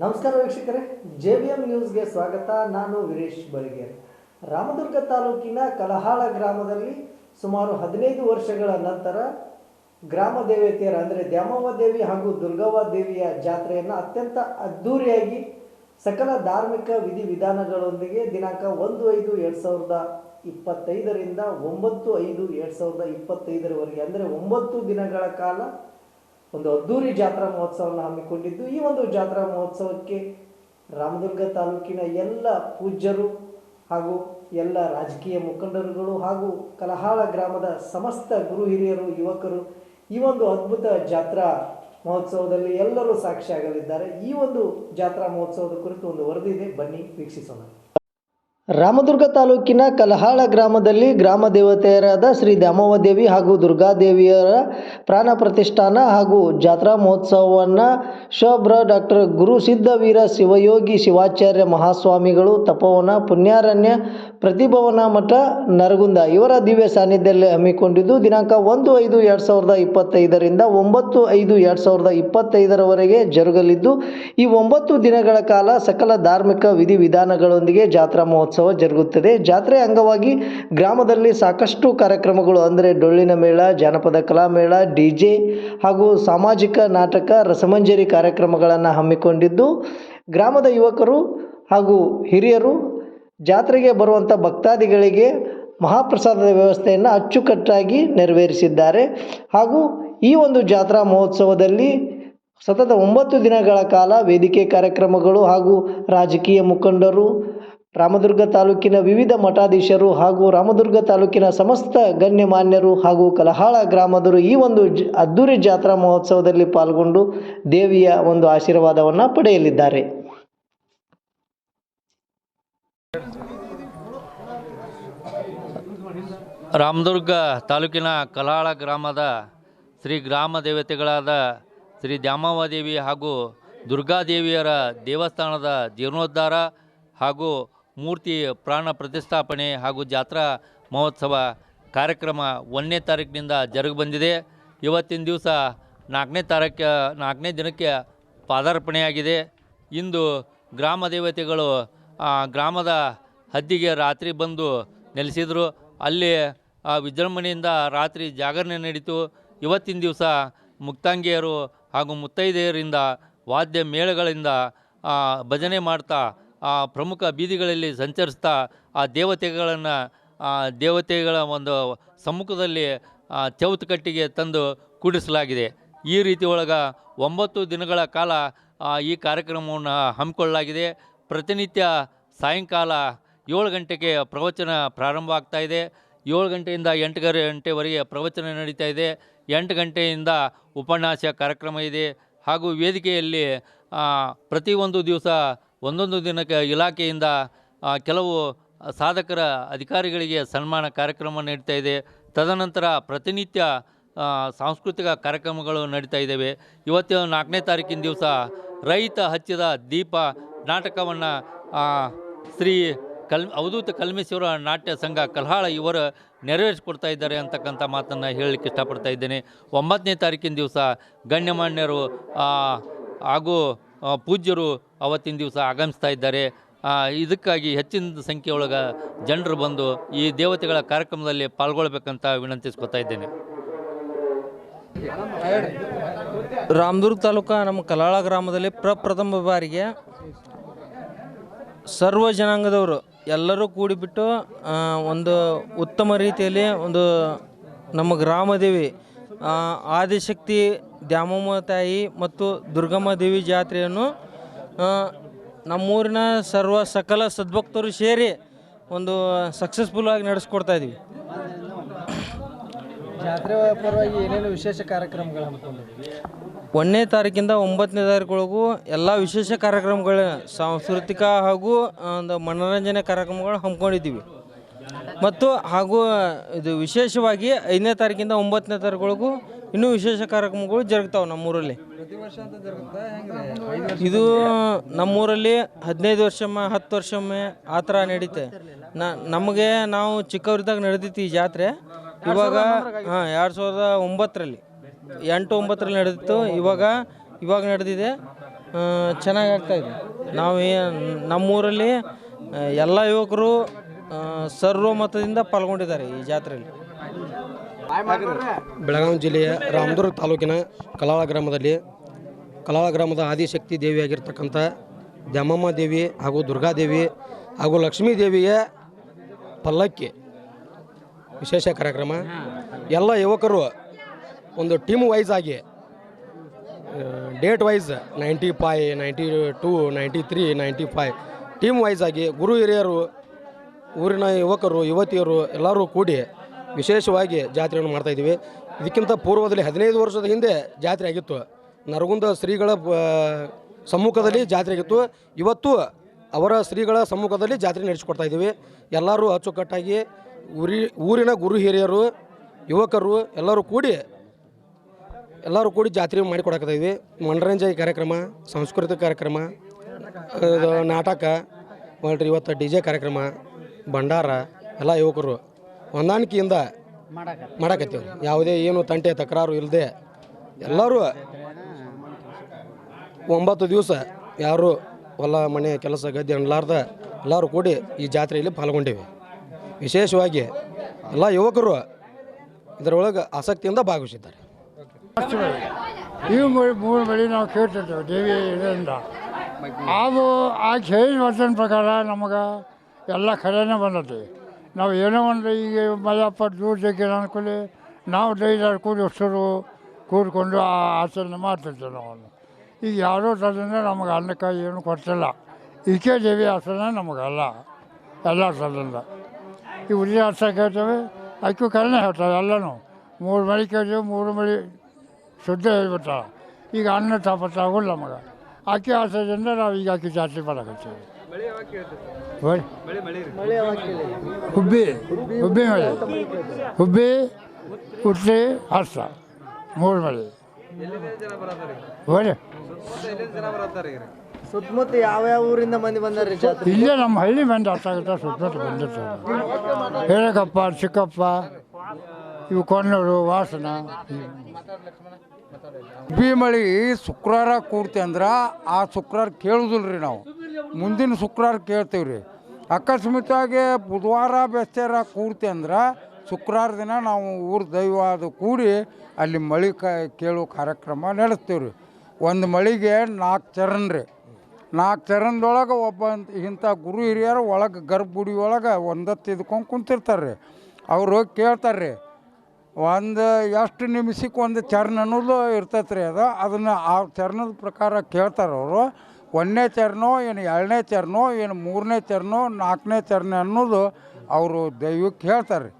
ನಮಸ್ಕಾರ ವೀಕ್ಷಕರೇ J B M ನ್ಯೂಸ್ಗೆ ಸ್ವಾಗತ. ನಾನು ವೀರೇಶ್ ಬಳಿಗೇರ್ ರಾಮದುರ್ಗ ತಾಲೂಕಿನ ಕಲಹಾಳ ಗ್ರಾಮದಲ್ಲಿ ಸುಮಾರು ಹದಿನೈದು ವರ್ಷಗಳ ನಂತರ ಗ್ರಾಮ ದೇವತೆಯರ, ಅಂದರೆ ದ್ಯಾಮವ್ವ ದೇವಿ ಹಾಗೂ ದುರ್ಗವ್ವ ದೇವಿಯ ಜಾತ್ರೆಯನ್ನು ಅತ್ಯಂತ ಅದ್ಧೂರಿಯಾಗಿ ಸಕಲ ಧಾರ್ಮಿಕ ವಿಧಿವಿಧಾನಗಳೊಂದಿಗೆ ದಿನಾಂಕ ಒಂದು ಐದು ಎರಡು ಸಾವಿರದ ಇಪ್ಪತ್ತೈದರಿಂದ ಒಂಬತ್ತು ಐದು ಎರಡು ಸಾವಿರದ ಇಪ್ಪತ್ತೈದರವರೆಗೆ, ಅಂದರೆ ಒಂಬತ್ತು ದಿನಗಳ ಕಾಲ ಒಂದು ಅದ್ದೂರಿ ಜಾತ್ರಾ ಮಹೋತ್ಸವವನ್ನು ಹಮ್ಮಿಕೊಂಡಿದ್ದು, ಈ ಒಂದು ಜಾತ್ರಾ ಮಹೋತ್ಸವಕ್ಕೆ ರಾಮದುರ್ಗ ತಾಲೂಕಿನ ಎಲ್ಲ ಪೂಜ್ಯರು ಹಾಗೂ ಎಲ್ಲ ರಾಜಕೀಯ ಮುಖಂಡರುಗಳು ಹಾಗೂ ಕಲಹಾಳ ಗ್ರಾಮದ ಸಮಸ್ತ ಗುರು ಹಿರಿಯರು, ಯುವಕರು ಈ ಒಂದು ಅದ್ಭುತ ಜಾತ್ರಾ ಮಹೋತ್ಸವದಲ್ಲಿ ಎಲ್ಲರೂ ಸಾಕ್ಷಿಯಾಗಲಿದ್ದಾರೆ. ಈ ಒಂದು ಜಾತ್ರಾ ಮಹೋತ್ಸವದ ಕುರಿತು ಒಂದು ವರದಿ ಇದೆ. ಬನ್ನಿ, ವೀಕ್ಷಿಸೋಣ. ರಾಮದುರ್ಗ ತಾಲೂಕಿನ ಕಲಹಾಳ ಗ್ರಾಮದಲ್ಲಿ ಗ್ರಾಮ ದೇವತೆಯರಾದ ಶ್ರೀ ದ್ಯಾಮವ್ವ ದೇವಿ ಹಾಗೂ ದುರ್ಗಾದೇವಿಯರ ಪ್ರಾಣ ಪ್ರತಿಷ್ಠಾನ ಹಾಗೂ ಜಾತ್ರಾ ಮಹೋತ್ಸವವನ್ನು ಶೋಭ್ರ ಡಾಕ್ಟರ್ ಗುರು ಸಿದ್ಧವೀರ ಶಿವಯೋಗಿ ಶಿವಾಚಾರ್ಯ ಮಹಾಸ್ವಾಮಿಗಳು ತಪೋವನ ಪುಣ್ಯಾರಣ್ಯ ಪ್ರತಿಭವನ ಮಠ ನರಗುಂದ ಇವರ ದಿವ್ಯ ಸಾನ್ನಿಧ್ಯದಲ್ಲಿ ಹಮ್ಮಿಕೊಂಡಿದ್ದು, ದಿನಾಂಕ ಒಂದು ಐದು ಎರಡು ಸಾವಿರದ ಇಪ್ಪತ್ತೈದರಿಂದ ಒಂಬತ್ತು ಐದು ಎರಡು ಸಾವಿರದ ಇಪ್ಪತ್ತೈದರವರೆಗೆ ಜರುಗಲಿದ್ದು, ಈ ಒಂಬತ್ತು ದಿನಗಳ ಕಾಲ ಸಕಲ ಧಾರ್ಮಿಕ ವಿಧಿವಿಧಾನಗಳೊಂದಿಗೆ ಜಾತ್ರಾ ಮಹೋತ್ಸವ ಜರುಗುತ್ತದೆ. ಜಾತ್ರೆ ಅಂಗವಾಗಿ ಗ್ರಾಮದಲ್ಲಿ ಸಾಕಷ್ಟು ಕಾರ್ಯಕ್ರಮಗಳು, ಅಂದರೆ ಡೊಳ್ಳಿನ ಮೇಳ, ಜಾನಪದ ಕಲಾ ಮೇಳ, ಡಿ ಜೆ ಹಾಗೂ ಸಾಮಾಜಿಕ ನಾಟಕ, ರಸಮಂಜರಿ ಕಾರ್ಯಕ್ರಮಗಳನ್ನು ಹಮ್ಮಿಕೊಂಡಿದ್ದು, ಗ್ರಾಮದ ಯುವಕರು ಹಾಗೂ ಹಿರಿಯರು ಜಾತ್ರೆಗೆ ಬರುವಂಥ ಭಕ್ತಾದಿಗಳಿಗೆ ಮಹಾಪ್ರಸಾದದ ವ್ಯವಸ್ಥೆಯನ್ನು ಅಚ್ಚುಕಟ್ಟಾಗಿ ನೆರವೇರಿಸಿದ್ದಾರೆ. ಹಾಗೂ ಈ ಒಂದು ಜಾತ್ರಾ ಮಹೋತ್ಸವದಲ್ಲಿ ಸತತ ಒಂಬತ್ತು ದಿನಗಳ ಕಾಲ ವೇದಿಕೆ ಕಾರ್ಯಕ್ರಮಗಳು ಹಾಗೂ ರಾಜಕೀಯ ಮುಖಂಡರು ರಾಮದುರ್ಗ ತಾಲೂಕಿನ ವಿವಿಧ ಮಠಾಧೀಶರು ಹಾಗೂ ರಾಮದುರ್ಗ ತಾಲೂಕಿನ ಸಮಸ್ತ ಗಣ್ಯಮಾನ್ಯರು ಹಾಗೂ ಕಲಹಾಳ ಗ್ರಾಮದರು ಈ ಒಂದು ಜ ಅದ್ದೂರಿ ಜಾತ್ರಾ ಮಹೋತ್ಸವದಲ್ಲಿ ಪಾಲ್ಗೊಂಡು ದೇವಿಯ ಒಂದು ಆಶೀರ್ವಾದವನ್ನು ಪಡೆಯಲಿದ್ದಾರೆ. ರಾಮದುರ್ಗ ತಾಲೂಕಿನ ಕಲಹಾಳ ಗ್ರಾಮದ ಶ್ರೀ ಗ್ರಾಮ ದೇವತೆಗಳಾದ ಶ್ರೀ ದ್ಯಾಮವ್ವ ದೇವಿ ಹಾಗೂ ದುರ್ಗಾದೇವಿಯರ ದೇವಸ್ಥಾನದ ಜೀರ್ಣೋದ್ಧಾರ ಹಾಗೂ ಮೂರ್ತಿ ಪ್ರಾಣ ಪ್ರತಿಷ್ಠಾಪನೆ ಹಾಗೂ ಜಾತ್ರಾ ಮಹೋತ್ಸವ ಕಾರ್ಯಕ್ರಮ ಒಂದನೇ ತಾರೀಕಿನಿಂದ ಜರುಗಿ ಬಂದಿದೆ. ಇವತ್ತಿನ ದಿವಸ ನಾಲ್ಕನೇ ತಾರೀಕು, ನಾಲ್ಕನೇ ದಿನಕ್ಕೆ ಪಾದಾರ್ಪಣೆಯಾಗಿದೆ. ಇಂದು ಗ್ರಾಮ ದೇವತೆಗಳು ಗ್ರಾಮದ ಹದ್ದಿಗೆ ರಾತ್ರಿ ಬಂದು ನೆಲೆಸಿದರು. ಅಲ್ಲಿ ವಿಜೃಂಭಣೆಯಿಂದ ರಾತ್ರಿ ಜಾಗರಣೆ ನಡೀತು. ಇವತ್ತಿನ ದಿವಸ ಮುಕ್ತಾಂಗಿಯರು ಹಾಗೂ ಮುತ್ತೈದೆಯರಿಂದ ವಾದ್ಯ ಮೇಳಗಳಿಂದ ಭಜನೆ ಮಾಡ್ತಾ ಆ, ಪ್ರಮುಖ ಬೀದಿಗಳಲ್ಲಿ ಸಂಚರಿಸ್ತಾ ಆ ದೇವತೆಗಳನ್ನು ಆ ದೇವತೆಗಳ ಒಂದು ಸಮ್ಮುಖದಲ್ಲಿ ಚೌತ್ ಕಟ್ಟಿಗೆ ತಂದು ಕೂಡಿಸಲಾಗಿದೆ. ಈ ರೀತಿ ಒಳಗೆ ಒಂಬತ್ತು ದಿನಗಳ ಕಾಲ ಈ ಕಾರ್ಯಕ್ರಮವನ್ನು ಹಮ್ಮಿಕೊಳ್ಳಲಾಗಿದೆ. ಪ್ರತಿನಿತ್ಯ ಸಾಯಂಕಾಲ ಏಳು ಗಂಟೆಗೆ ಪ್ರವಚನ ಪ್ರಾರಂಭ ಆಗ್ತಾ ಇದೆ. ಏಳು ಗಂಟೆಯಿಂದ ಎಂಟು ಗಂಟೆ ಗಂಟೆವರೆಗೆ ಪ್ರವಚನ ನಡೀತಾ ಇದೆ. ಎಂಟು ಗಂಟೆಯಿಂದ ಉಪನ್ಯಾಸ ಕಾರ್ಯಕ್ರಮ ಇದೆ. ಹಾಗೂ ವೇದಿಕೆಯಲ್ಲಿ ಪ್ರತಿಯೊಂದು ದಿವಸ ಒಂದೊಂದು ದಿನಕ್ಕೆ ಇಲಾಖೆಯಿಂದ ಕೆಲವು ಸಾಧಕರ ಅಧಿಕಾರಿಗಳಿಗೆ ಸನ್ಮಾನ ಕಾರ್ಯಕ್ರಮ ನಡೀತಾ ಇದೆ. ತದನಂತರ ಪ್ರತಿನಿತ್ಯ ಸಾಂಸ್ಕೃತಿಕ ಕಾರ್ಯಕ್ರಮಗಳು ನಡೀತಾ ಇದ್ದಾವೆ. ಇವತ್ತು ನಾಲ್ಕನೇ ತಾರೀಕಿನ ದಿವಸ ರೈತ ಹಚ್ಚಿದ ದೀಪ ನಾಟಕವನ್ನು ಶ್ರೀ ಕಲ್, ಅವಧೂತ ಕಲ್ಮೇಶ್ವರ ನಾಟ್ಯ ಸಂಘ ಕಲ್ಹಾಳ ಇವರು ನೆರವೇರಿಸಿಕೊಡ್ತಾ ಇದ್ದಾರೆ ಅಂತಕ್ಕಂಥ ಮಾತನ್ನು ಹೇಳಲಿಕ್ಕೆ ಇಷ್ಟಪಡ್ತಾ ಇದ್ದೇನೆ. ಒಂಬತ್ತನೇ ತಾರೀಕಿನ ದಿವಸ ಗಣ್ಯಮಾನ್ಯರು ಹಾಗೂ ಪೂಜ್ಯರು ಅವತ್ತಿನ ದಿವಸ ಆಗಮಿಸ್ತಾ ಇದ್ದಾರೆ. ಇದಕ್ಕಾಗಿ ಹೆಚ್ಚಿನ ಸಂಖ್ಯೆಯೊಳಗೆ ಜನರು ಬಂದು ಈ ದೇವತೆಗಳ ಕಾರ್ಯಕ್ರಮದಲ್ಲಿ ಪಾಲ್ಗೊಳ್ಬೇಕಂತ ವಿನಂತಿಸ್ಕೊತಾ ಇದ್ದೇನೆ. ರಾಮದುರ್ಗ ತಾಲೂಕ ನಮ್ಮ ಕಲಾಳ ಗ್ರಾಮದಲ್ಲಿ ಪ್ರಪ್ರಥಮ ಬಾರಿಗೆ ಸರ್ವ ಜನಾಂಗದವರು ಎಲ್ಲರೂ ಕೂಡಿಬಿಟ್ಟು ಒಂದು ಉತ್ತಮ ರೀತಿಯಲ್ಲಿ ಒಂದು ನಮ್ಮ ಗ್ರಾಮದೇವಿ ಆದಿಶಕ್ತಿ ದ್ಯಾಮಮ್ಮ ತಾಯಿ ಮತ್ತು ದುರ್ಗಮ್ಮ ದೇವಿ ಜಾತ್ರೆಯನ್ನು ನಮ್ಮೂರಿನ ಸರ್ವ ಸಕಲ ಸದ್ಭಕ್ತರು ಸೇರಿ ಒಂದು ಸಕ್ಸಸ್ಫುಲ್ ಆಗಿ ನಡೆಸ್ಕೊಡ್ತಾ ಇದೀವಿ. ಜಾತ್ರೆ ಪರವಾಗಿ ಏನೇನು ವಿಶೇಷ ಕಾರ್ಯಕ್ರಮಗಳು ಒಂದನೇ ತಾರೀಕಿಂದ ಒಂಬತ್ತನೇ ತಾರೀಕೊಳಗೂ ಎಲ್ಲ ವಿಶೇಷ ಕಾರ್ಯಕ್ರಮಗಳ ಸಾಂಸ್ಕೃತಿಕ ಹಾಗೂ ಒಂದು ಮನೋರಂಜನೆ ಕಾರ್ಯಕ್ರಮಗಳು ಹಮ್ಮಿಕೊಂಡಿದ್ದೀವಿ. ಮತ್ತು ಹಾಗೂ ಇದು ವಿಶೇಷವಾಗಿ ಐದನೇ ತಾರೀಕಿಂದ ಒಂಬತ್ತನೇ ತಾರೀಕೊಳಗೂ ಇನ್ನೂ ವಿಶೇಷ ಕಾರ್ಯಕ್ರಮಗಳು ಜರುಗ್ತಾವೆ ನಮ್ಮೂರಲ್ಲಿ. ಇದು ನಮ್ಮೂರಲ್ಲಿ ಹದಿನೈದು ವರ್ಷಮ್ಮೆ, ಹತ್ತು ವರ್ಷಮ್ಮೆ ಆ ಥರ ನಡೀತೆ. ನಮಗೆ ನಾವು ಚಿಕ್ಕವರಿದ್ದಾಗ ನಡೆದಿತ್ತು ಈ ಜಾತ್ರೆ. ಇವಾಗ, ಹಾಂ, ಎರಡು ಸಾವಿರದ ಒಂಬತ್ತರಲ್ಲಿ, ಎಂಟು ಒಂಬತ್ತರಲ್ಲಿ ನಡೆದಿತ್ತು. ಇವಾಗ ಇವಾಗ ನಡೆದಿದೆ. ಚೆನ್ನಾಗಿ ಆಗ್ತಾಯಿದೆ ನಾವು ನಮ್ಮೂರಲ್ಲಿ ಎಲ್ಲ ಯುವಕರು ಸರ್ವ ಮತದಿಂದ ಪಾಲ್ಗೊಂಡಿದ್ದಾರೆ ಈ ಜಾತ್ರೆಯಲ್ಲಿ. ಬೆಳಗಾವಿ ಜಿಲ್ಲೆಯ ರಾಮದುರ್ಗ ತಾಲೂಕಿನ ಕಲಾಳ ಗ್ರಾಮದಲ್ಲಿ ಕಲಾಳ ಗ್ರಾಮದ ಆದಿಶಕ್ತಿ ದೇವಿಯಾಗಿರ್ತಕ್ಕಂಥ ದ್ಯಾಮಮ್ಮ ದೇವಿ ಹಾಗೂ ದುರ್ಗಾದೇವಿ ಹಾಗೂ ಲಕ್ಷ್ಮೀ ದೇವಿಯ ಪಲ್ಲಕ್ಕಿ ವಿಶೇಷ ಕಾರ್ಯಕ್ರಮ. ಎಲ್ಲ ಯುವಕರು ಒಂದು ಟೀಮ್ ವೈಸ್ ಆಗಿ date wise ninety five ninety two, ninety three, ninety five team wise ಆಗಿ ಗುರು ಹಿರಿಯರು, ಊರಿನ ಯುವಕರು, ಯುವತಿಯರು ಎಲ್ಲರೂ ಕೂಡಿ ವಿಶೇಷವಾಗಿ ಜಾತ್ರೆಯನ್ನು ಮಾಡ್ತಾ ಇದ್ದೀವಿ. ಇದಕ್ಕಿಂತ ಪೂರ್ವದಲ್ಲಿ ಹದಿನೈದು ವರ್ಷದ ಹಿಂದೆ ಜಾತ್ರೆ ಆಗಿತ್ತು. ನರಗುಂದ ಶ್ರೀಗಳ ಸಮ್ಮುಖದಲ್ಲಿ ಜಾತ್ರೆ ಆಗಿತ್ತು. ಇವತ್ತು ಅವರ ಶ್ರೀಗಳ ಸಮ್ಮುಖದಲ್ಲಿ ಜಾತ್ರೆ ನಡೆಸಿಕೊಡ್ತಾ ಇದ್ದೀವಿ. ಎಲ್ಲರೂ ಅಚ್ಚುಕಟ್ಟಾಗಿ ಊರಿ ಊರಿನ ಗುರು ಹಿರಿಯರು, ಯುವಕರು ಎಲ್ಲರೂ ಕೂಡಿ ಎಲ್ಲರೂ ಕೂಡಿ ಜಾತ್ರೆ ಮಾಡಿಕೊಡಕತ್ತಾ ಇದ್ವಿ ಮನರಂಜನೆ ಕಾರ್ಯಕ್ರಮ, ಸಾಂಸ್ಕೃತಿಕ ಕಾರ್ಯಕ್ರಮ ನಾಟಕ ನೋಡ್ರಿ ಇವತ್ತು ಡಿ ಜೆ ಕಾರ್ಯಕ್ರಮ, ಭಂಡಾರ, ಎಲ್ಲ ಯುವಕರು. ಹೊಂದಾಣಿಕೆಯಿಂದ ಮಾಡಕತ್ತೀವಿ. ಯಾವುದೇ ಏನು ತಂಟೆ ತಕರಾರು ಇಲ್ಲದೆ ಎಲ್ಲರೂ ಒಂಬತ್ತು ದಿವಸ ಯಾರು ಹೊಲ ಮನೆ ಕೆಲಸ ಗದ್ದೆ ಅನ್ಲಾರ್ದ ಎಲ್ಲರೂ ಕೂಡಿ ಈ ಜಾತ್ರೆಯಲ್ಲಿ ಪಾಲ್ಗೊಂಡಿವೆ. ವಿಶೇಷವಾಗಿ ಎಲ್ಲ ಯುವಕರು ಇದರೊಳಗೆ ಆಸಕ್ತಿಯಿಂದ ಭಾಗವಹಿಸಿದ್ದಾರೆ. ನೀವು ಮೂರು ಮೂರು ಬಳಿ ನಾವು ಕೇಳ್ತಿರ್ತೇವೆ ದೇವಿ ಇದರಿಂದ. ಅದು ಆ ಕೇಳಿ ವಚನ ಪ್ರಕಾರ ನಮಗೆ ಎಲ್ಲ ಕಡೆನೇ ಬಂದತಿ ನಾವು ಏನೋ ಒಂದು ಈಗ ಮಲ್ಲಪ್ಪ ದೂರ ಜಗ್ಗಿನ ಅನ್ಕೊಳ್ಳಿ ನಾವು ಡೈಲಾಗಿ ಕೂಡಿ ಅಷ್ಟರು ಕೂಡಿಕೊಂಡು ಆ ಆಚರಣೆ ಮಾಡ್ತಿರ್ತೇವೆ ನಾವು. ಈಗ ಯಾರೋ ಥರದಿಂದ ನಮಗೆ ಅನ್ನಕ್ಕಾಗಿ ಏನು ಕೊಡ್ತಿಲ್ಲ. ಈಕೆ ದೇವಿ ಆಚರಣೆ ನಮಗಲ್ಲ. ಎಲ್ಲ ಥರದಿಂದ ಈ ಉದ್ಯ ಅರ್ಥ ಕೇಳ್ತೇವೆ ಅಕ್ಕಿ ಕರೆನೇ ಹೇಳ್ತಾರೆ ಎಲ್ಲನೂ. ಮೂರು ಮಳಿ ಕೇಳ್ತೀವಿ, ಮೂರು ಮಳಿ ಶುದ್ಧ ಹೇಳ್ಬಿಟ್ಟಾರೆ ಈಗ ಅನ್ನ ತಾಪತ್ರ ಆಗೋಲ್ಲ ನಮಗೆ. ಅಕ್ಕಿ ಆಸೆಯಿಂದ ನಾವು ಈಗ ಅಕ್ಕಿ ಜಾಸ್ತಿ ಮಾಡಕತ್ತೀವಿ. ಹುಬ್ಬಿ ಹುಬ್ಬಿ ಮಳೆ. ಹುಬ್ಬಿ ಹುಟ್ಟಿ ಹಾಸ ಮೂರು ಮಳೆ. ಸುತ್ತಮುತ್ತ ಯಾವ ಯಾವ ಊರಿಂದ ಮಂದಿ ಬಂದಾರ ಇಲ್ಲೇ ನಮ್ಮ ಹಳ್ಳಿ ಮಂದಿ ಅರ್ಥ ಆಗುತ್ತೆ ಸುತ್ತಮುತ್ತ ಬಂದಿರ್ತಾರೆ ಹೇಳಕಪ್ಪ ಚಿಕ್ಕಪ್ಪ ಇವು ಕೊನ್ನೂರು ವಾಸನ. ಭೀಮಳಿ ಶುಕ್ರವಾರ ಕೂಡ್ತಿ ಅಂದ್ರೆ ಆ ಶುಕ್ರವಾರ ಕೇಳುದಿಲ್ಲ ರೀ ನಾವು. ಮುಂದಿನ ಶುಕ್ರವಾರ ಕೇಳ್ತೀವಿ ರೀ. ಅಕಸ್ಮಿತವಾಗಿ ಬುಧವಾರ ಬೆಸ್ತಾರ ಕೂರ್ತಿ ಅಂದ್ರೆ ಶುಕ್ರವಾರ ದಿನ ನಾವು ಊರ ದೈವ ಅದು ಕೂಡಿ ಅಲ್ಲಿ ಮಳೆ ಕ ಕೇಳೋ ಕಾರ್ಯಕ್ರಮ ನಡೆಸ್ತೀವಿ ರೀ. ಒಂದು ಮಳಿಗೆ ನಾಲ್ಕು ಚರಣ ರೀ. ನಾಲ್ಕು ಚರಣದೊಳಗೆ ಒಬ್ಬ ಇಂಥ ಗುರು ಹಿರಿಯರು ಒಳಗೆ ಗರ್ಭಗುಡಿ ಒಳಗೆ ಒಂದತ್ತು ಇದ್ಕೊಂಡು ಕುಂತಿರ್ತಾರೆ ರೀ. ಅವರು ಕೇಳ್ತಾರೆ ರೀ, ಒಂದು ಎಷ್ಟು ನಿಮಿಷಕ್ಕೆ ಒಂದು ಚರಣ ಅನ್ನೋದು ಇರ್ತೈತೆ ರೀ ಅದು. ಅದನ್ನು ಆ ಚರಣದ ಪ್ರಕಾರ ಕೇಳ್ತಾರೆ ಅವರು. ಒಂದನೇ ಚರಣೋ ಏನು ಎರಡನೇ ಚರಣೋ ಏನು ಮೂರನೇ ಚರಣೋ ನಾಲ್ಕನೇ ಚರಣ ಅನ್ನೋದು ಅವರು ದೈವಕ್ಕೆ ಹೇಳ್ತಾರೆ. ರೀ